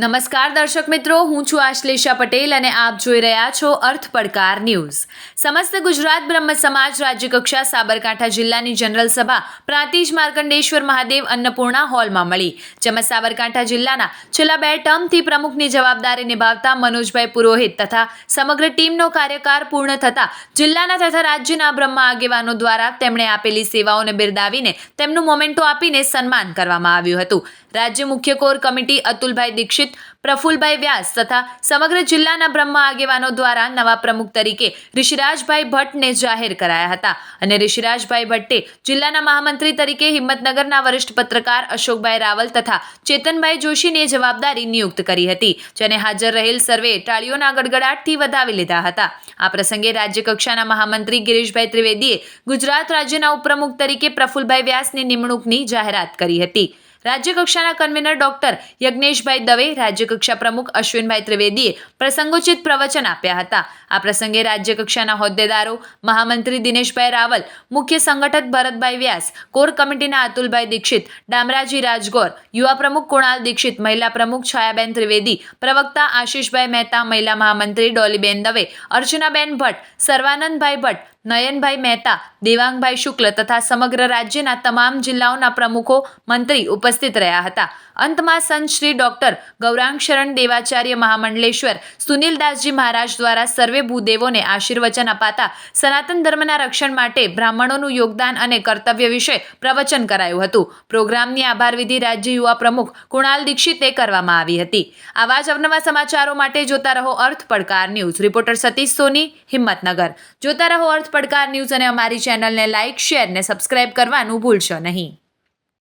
નમસ્કાર દર્શક મિત્રો, હું છું આશ્લેષા પટેલ અને આપ જોઈ રહ્યા છો અર્થ પડકાર ન્યૂઝ. સમસ્ત ગુજરાત બ્રહ્મ સમાજ રાજ્યકક્ષા સાબરકાંઠા જિલ્લાની જનરલ સભા પ્રાંતિજ માર્કંડેશ્વર મહાદેવ અન્નપૂર્ણા હોલમાં મળી. જેમાં સાબરકાંઠા જિલ્લાના છેલ્લા બે ટર્મથી પ્રમુખની જવાબદારી નિભાવતા મનોજભાઈ પુરોહિત તથા સમગ્ર ટીમનો કાર્યકાળ પૂર્ણ થતા જિલ્લાના તથા રાજ્યના બ્રહ્મ આગેવાનો દ્વારા તેમણે આપેલી સેવાઓને બિરદાવીને તેમનું મોમેન્ટો આપીને સન્માન કરવામાં આવ્યું હતું. રાજ્ય મુખ્ય કોર કમિટી અતુલભાઈ દીક્ષિત, પ્રફુલભાઈ વ્યાસ તથા સમગ્ર જિલ્લાના બ્રહ્મ આગેવાનો દ્વારા નવા પ્રમુખ તરીકે ઋષિરાજભાઈ ભટ્ટને જાહેર કરાયા હતા અને ઋષિરાજભાઈ ભટ્ટે જિલ્લાના મહામંત્રી તરીકે હિંમતનગરના વરિષ્ઠ પત્રકાર અશોકભાઈ રાવલ તથા ચેતનભાઈ જોશીને જવાબદારી નિયુક્ત કરી હતી, જેને હાજર રહેલ સર્વે ટાળીઓના ગડગડાટથી વધાવી લીધા હતા. આ પ્રસંગે રાજ્યકક્ષાના મહામંત્રી ગિરીશભાઈ ત્રિવેદીએ ગુજરાત રાજ્યના ઉપપ્રમુખ તરીકે પ્રફુલભાઈ વ્યાસની નિમણૂકની જાહેરાત કરી હતી. રાજ્યકક્ષાના કન્વીનર ડોક્ટર યજ્ઞેશભાઈ દવે, રાજ્યકક્ષા પ્રમુખ અશ્વિનભાઈ ત્રિવેદીએ પ્રસંગોચિત પ્રવચન આપ્યા હતા. આ પ્રસંગે રાજ્યકક્ષાના હોદ્દેદારો મહામંત્રી દિનેશભાઈ રાવલ, મુખ્ય સંગઠક ભરતભાઈ વ્યાસ, કોર કમિટીના અતુલભાઈ દીક્ષિત, ડામરાજી રાજગોર, યુવા પ્રમુખ કુણાલ દીક્ષિત, મહિલા પ્રમુખ છાયાબેન ત્રિવેદી, પ્રવક્તા આશીષભાઈ મહેતા, મહિલા મહામંત્રી ડોલીબેન દવે, અર્ચનાબેન ભટ્ટ, સર્વાનંદભાઈ ભટ્ટ નયનભાઈ મહેતા, દેવાંગભાઈ શુક્લ તથા સમગ્ર રાજ્યના તમામ જિલ્લાઓના પ્રમુખો મંત્રી ઉપસ્થિત રહ્યા હતા. અંતમાં સંત શ્રી ડોક્ટર ગૌરાંગ શરણ દેવાચાર્ય મહામંડલેશ્વર સુનિલદાસજી મહારાજ દ્વારા સર્વે ભૂદેવોને આશીર્વચન અપાતા સનાતન ધર્મના રક્ષણ માટે બ્રાહ્મણોનું યોગદાન અને કર્તવ્ય વિશે પ્રવચન કરાયું હતું. પ્રોગ્રામની આભાર વિધિ રાજ્ય યુવા પ્રમુખ કુણાલ દીક્ષિતે કરવામાં આવી હતી. આવા જ અવનવા સમાચારો માટે જોતા રહો અર્થ પડકાર ન્યૂઝ. રિપોર્ટર સતીશ સોની, હિંમતનગર. જોતા રહો અર્થ પડકાર ન્યૂઝ અને અમારી ચેનલને લાઇક શેર ને સબસ્ક્રાઇબ કરવાનું ભૂલશો નહીં.